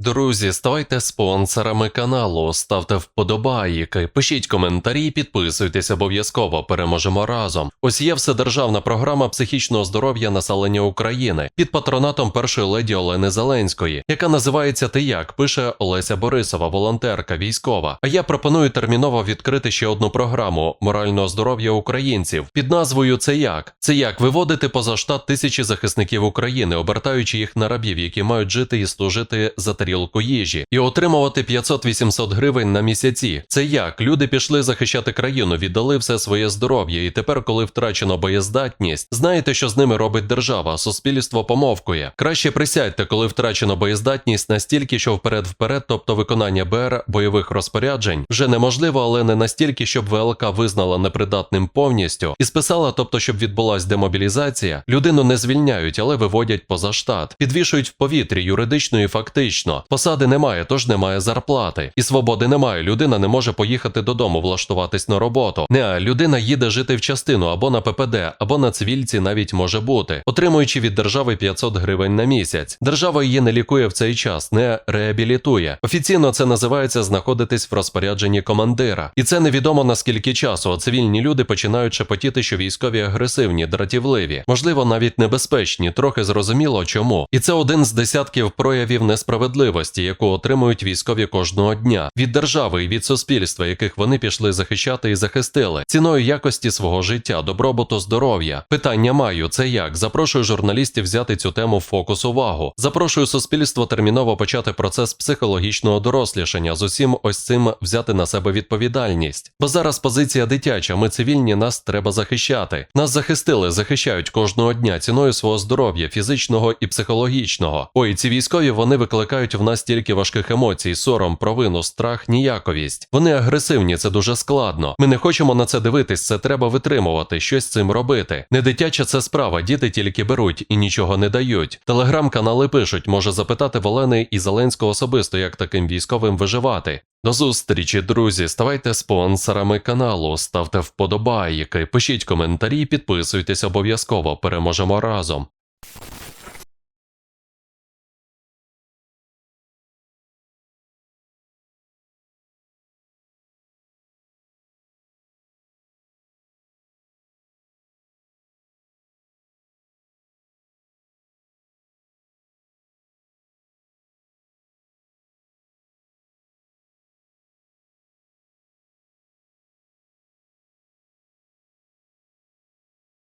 Друзі, ставайте спонсорами каналу, ставте вподобайки, пишіть коментарі, підписуйтесь обов'язково. Переможемо разом. Ось є вседержавна програма психічного здоров'я населення України під патронатом першої леді Олени Зеленської, яка називається Ти як пише Олеся Борисова, волонтерка військова. А я пропоную терміново відкрити ще одну програму морального здоров'я українців під назвою Це як це як виводити поза штат тисячі захисників України, обертаючи їх на рабів, які мають жити і служити за тарілку їжі, і отримувати 500-800 гривень на місяці. Це як люди пішли захищати країну, віддали все своє здоров'я, і тепер, коли втрачено боєздатність, знаєте, що з ними робить держава? Суспільство помовкує. Краще присядьте, коли втрачено боєздатність настільки, що вперед-вперед, тобто виконання БР бойових розпоряджень, вже неможливо, але не настільки, щоб ВЛК визнала непридатним повністю і списала, тобто, щоб відбулась демобілізація, людину не звільняють, але виводять поза штат, підвішують в повітрі юридично і фактично. Посади немає, тож немає зарплати. І свободи немає. Людина не може поїхати додому, влаштуватись на роботу. Не, людина їде жити в частину або на ППД, або на цивільці навіть може бути, отримуючи від держави 500 гривень на місяць. Держава її не лікує в цей час, не реабілітує. Офіційно це називається знаходитись в розпорядженні командира. І це невідомо наскільки часу. а Цивільні люди починають шепотіти, що військові агресивні, дратівливі, можливо, навіть небезпечні, трохи зрозуміло чому. І це один з десятків проявів несправедливості, яку отримують військові кожного дня від держави і від суспільства, яких вони пішли захищати і захистили, ціною якості свого життя, добробуту, здоров'я. Питання маю це як? Запрошую журналістів взяти цю тему в фокус увагу. Запрошую суспільство терміново почати процес психологічного дорослішання. З усім ось цим взяти на себе відповідальність. Бо зараз позиція дитяча. Ми цивільні, нас треба захищати. Нас захистили, захищають кожного дня ціною свого здоров'я, фізичного і психологічного. Ой, ці військові вони викликають в нас тільки важких емоцій, сором, провину, страх, ніяковість. Вони агресивні, це дуже складно. Ми не хочемо на це дивитись, це треба витримувати, щось з цим робити. Не дитяча це справа, діти тільки беруть і нічого не дають. Телеграм-канали пишуть, може запитати Волени і Зеленського особисто, як таким військовим виживати. До зустрічі, друзі. Ставайте спонсорами каналу, ставте вподобайки, пишіть коментарі, підписуйтесь обов'язково. Переможемо разом.